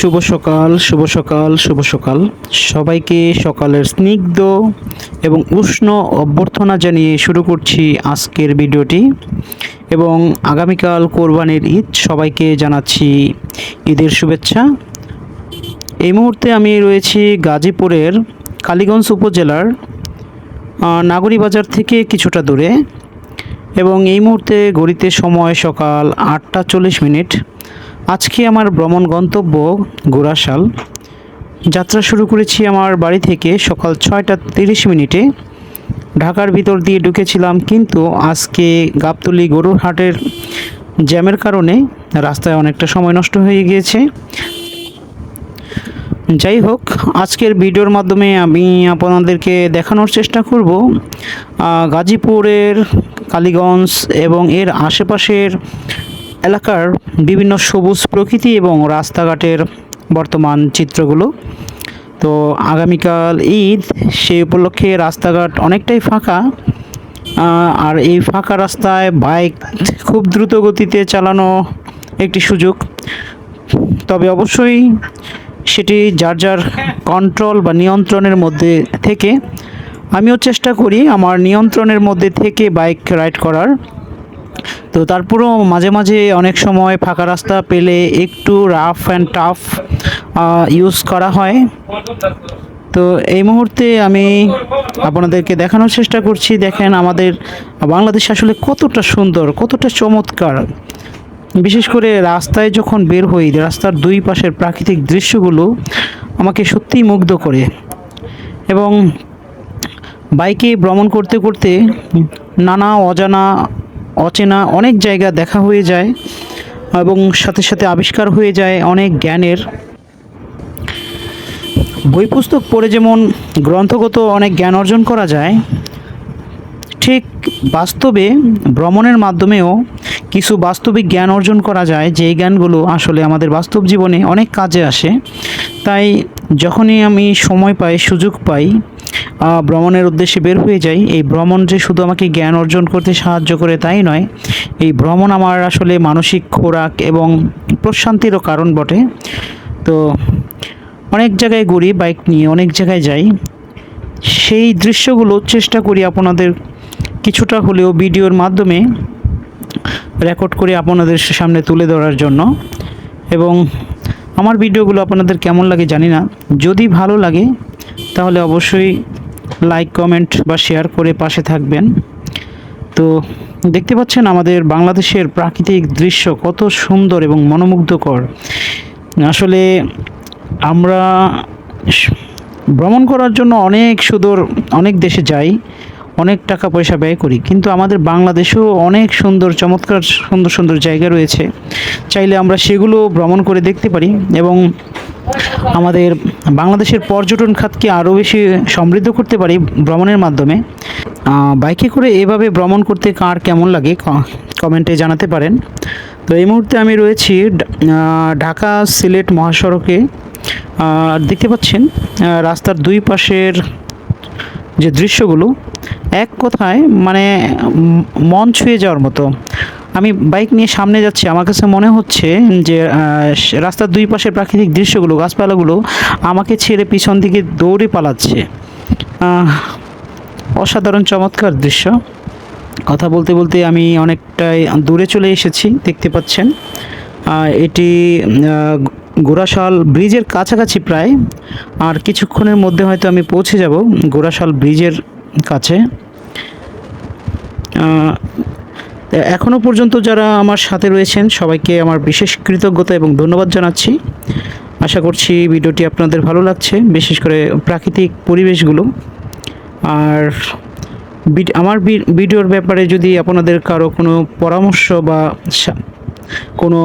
শুভ সকাল শুভ সকাল শুভ সকাল। সবাইকে সকালের স্নিগ্ধ এবং উষ্ণ অভ্যর্থনা জানিয়ে শুরু করছি আজকের ভিডিওটি। এবং আগামীকাল কোরবানির ঈদ, সবাইকে জানাচ্ছি ঈদের শুভেচ্ছা। এই মুহূর্তে আমি রয়েছি গাজীপুরের কালীগঞ্জ উপজেলার নাগরী বাজার থেকে কিছুটা দূরে। এবং এই মুহূর্তে ঘড়িতে সময় সকাল আটটা চল্লিশ মিনিট। আজকে আমার ভ্রমণ গন্তব্য গোরাশাল। যাত্রা শুরু করেছি আমার বাড়ি থেকে সকাল ছয়টা তিরিশ মিনিটে। ঢাকার ভিতর দিয়ে ঢুকেছিলাম কিন্তু আজকে গাবতলি গরুর হাটের জ্যামের কারণে রাস্তায় অনেকটা সময় নষ্ট হয়ে গিয়েছে। যাই হোক, আজকের ভিডিওর মাধ্যমে আমি আপনাদেরকে দেখানোর চেষ্টা করব গাজীপুরের কালীগঞ্জ এবং এর আশেপাশের এলাকার বিভিন্ন সবুজ প্রকৃতি এবং রাস্তাঘাটের বর্তমান চিত্রগুলো। তো আগামীকাল ঈদ সেই উপলক্ষে রাস্তাঘাট অনেকটাই ফাঁকা। আর এই ফাঁকা রাস্তায় বাইক খুব দ্রুত গতিতে চালানো একটি সুযোগ। তবে অবশ্যই সেটি যার যার কন্ট্রোল বা নিয়ন্ত্রণের মধ্যে থেকে। আমিও চেষ্টা করি আমার নিয়ন্ত্রণের মধ্যে থেকে বাইক রাইড করার। তো তারপরেও মাঝে মাঝে অনেক সময় ফাঁকা রাস্তা পেলে একটু রাফ অ্যান্ড টাফ ইউজ করা হয়। তো এই মুহূর্তে আমি আপনাদেরকে দেখানোর চেষ্টা করছি, দেখেন আমাদের বাংলাদেশ আসলে কতটা সুন্দর, কতটা চমৎকার। বিশেষ করে রাস্তায় যখন বের হই, রাস্তার দুই পাশের প্রাকৃতিক দৃশ্যগুলো আমাকে সত্যিই মুগ্ধ করে। এবং বাইকে ভ্রমণ করতে করতে নানা অজানা অচেনা অনেক জায়গা দেখা হয়ে যায় এবং সাথে সাথে আবিষ্কার হয়ে যায় অনেক জ্ঞানের। বই পুস্তক পড়ে যেমন গ্রন্থগত অনেক জ্ঞান অর্জন করা যায়, ঠিক বাস্তবে ভ্রমণের মাধ্যমেও কিছু বাস্তবিক জ্ঞান অর্জন করা যায়, যেই জ্ঞানগুলো আসলে আমাদের বাস্তব জীবনে অনেক কাজে আসে। তাই যখনই আমি সময় পাই, সুযোগ পাই ভ্রমণের উদ্দেশ্যে বের হয়ে যাই। এই ভ্রমণ যে শুধু আমাকে জ্ঞান অর্জন করতে সাহায্য করে তাই নয়, এই ভ্রমণ আমার আসলে মানসিক খোরাক এবং প্রশান্তিরও কারণ বটে। তো অনেক জায়গায় ঘুরি, বাইক নিয়ে অনেক জায়গায় যাই। সেই দৃশ্যগুলো চেষ্টা করি আপনাদের কিছুটা হলেও ভিডিওর মাধ্যমে রেকর্ড করে আপনাদের সামনে তুলে ধরার জন্য। এবং আমার ভিডিওগুলো আপনাদের কেমন লাগে জানি না। যদি ভালো লাগে তাহলে অবশ্যই লাইক কমেন্ট বা শেয়ার করে পাশে থাকবেন। তো দেখতে পাচ্ছেন আমাদের বাংলাদেশের প্রাকৃতিক দৃশ্য কত সুন্দর এবং মনোমুগ্ধকর। আসলে আমরা ভ্রমণ করার জন্য অনেক সুদূর অনেক দেশে যাই, অনেক টাকা পয়সা ব্যয় করি, কিন্তু আমাদের বাংলাদেশেও অনেক সুন্দর, চমৎকার, সুন্দর সুন্দর জায়গা রয়েছে। চাইলে আমরা সেগুলো ভ্রমণ করে দেখতে পারি এবং আমাদের বাংলাদেশের পর্যটন খাতকে আরও বেশি সমৃদ্ধ করতে পারি ভ্রমণের মাধ্যমে। বাইকে করে এভাবে ভ্রমণ করতে কার কেমন লাগে কমেন্টে জানাতে পারেন। তো এই মুহূর্তে আমি রয়েছি ঢাকা সিলেট মহাসড়কে। দেখতে পাচ্ছেন রাস্তার দুই পাশের যে দৃশ্যগুলো, এক কথায় মানে মন ছুঁয়ে যাওয়ার মতো। আমি বাইক নিয়ে সামনে যাচ্ছি, আমার কাছে মনে হচ্ছে যে রাস্তার দুই পাশের প্রাকৃতিক দৃশ্যগুলো, গাছপালাগুলো আমাকে ছেড়ে পিছন দিকে দৌড়ে পালাচ্ছে। অসাধারণ চমৎকার দৃশ্য। কথা বলতে বলতে আমি অনেকটাই দূরে চলে এসেছি, দেখতে পাচ্ছেন। এটি গোড়াশাল ব্রিজের কাছাকাছি প্রায়। আর কিছুক্ষণের মধ্যে হয়তো আমি পৌঁছে যাব গোড়াশাল ব্রিজের কাছে। এখনও পর্যন্ত যারা আমার সাথে রয়েছেন, সবাইকে আমার বিশেষ কৃতজ্ঞতা এবং ধন্যবাদ জানাচ্ছি। আশা করছি ভিডিওটি আপনাদের ভালো লাগছে, বিশেষ করে প্রাকৃতিক পরিবেশগুলো। আর আমার ভিডিওর ব্যাপারে যদি আপনাদের কারও কোনো পরামর্শ বা কোনো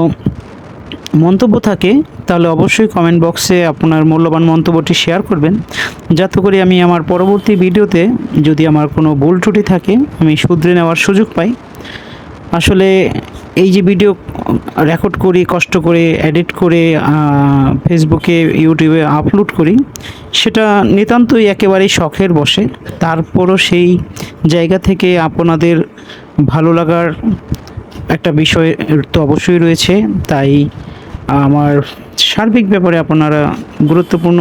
মন্তব্য থাকে, তাহলে অবশ্যই কমেন্ট বক্সে আপনার মূল্যবান মন্তব্যটি শেয়ার করবেন। যাতে করে আমি আমার পরবর্তী ভিডিওতে যদি আমার কোনো ভুল ত্রুটি থাকে, আমি শুধরে নেওয়ার সুযোগ পাই। আসলে এই যে ভিডিও রেকর্ড করি, কষ্ট করে এডিট করে ফেসবুকে ইউটিউবে আপলোড করি, সেটা নিতান্তই একেবারেই শখের বসে। তারপরও সেই জায়গা থেকে আপনাদের ভালো লাগার একটা বিষয় তো অবশ্যই রয়েছে। তাই আমার সার্বিক ব্যাপারে আপনারা গুরুত্বপূর্ণ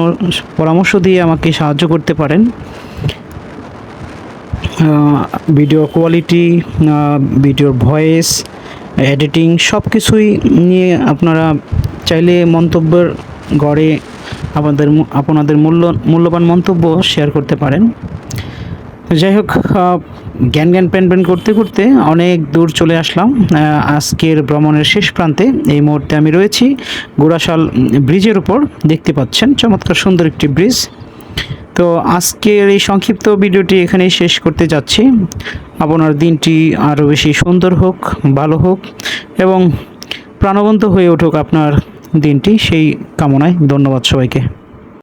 পরামর্শ দিয়ে আমাকে সাহায্য করতে পারেন। ভিডিও কোয়ালিটি ভিডিওর ভয়েস এডিটিং সব কিছুই নিয়ে আপনারা চাইলে মন্তব্যের গড়ে আপনাদের আপনাদের মূল্য, মূল্যবান মন্তব্য শেয়ার করতে পারেন। যাই হোক জ্ঞান জ্ঞান প্যান প্যান করতে করতে অনেক দূর চলে আসলাম। আজকের ভ্রমণের শেষ প্রান্তে এই মুহূর্তে আমি রয়েছি। গোড়াশাল ব্রিজের উপর দেখতে পাচ্ছেন, চমৎকার সুন্দর একটি ব্রিজ। তো আজকের এই সংক্ষিপ্ত ভিডিওটি এখানেই শেষ করতে যাচ্ছি। আপনার দিনটি আরও বেশি সুন্দর হোক, ভালো হোক এবং প্রাণবন্ত হয়ে উঠুক আপনার দিনটি। সেই কামনায় ধন্যবাদ সবাইকে।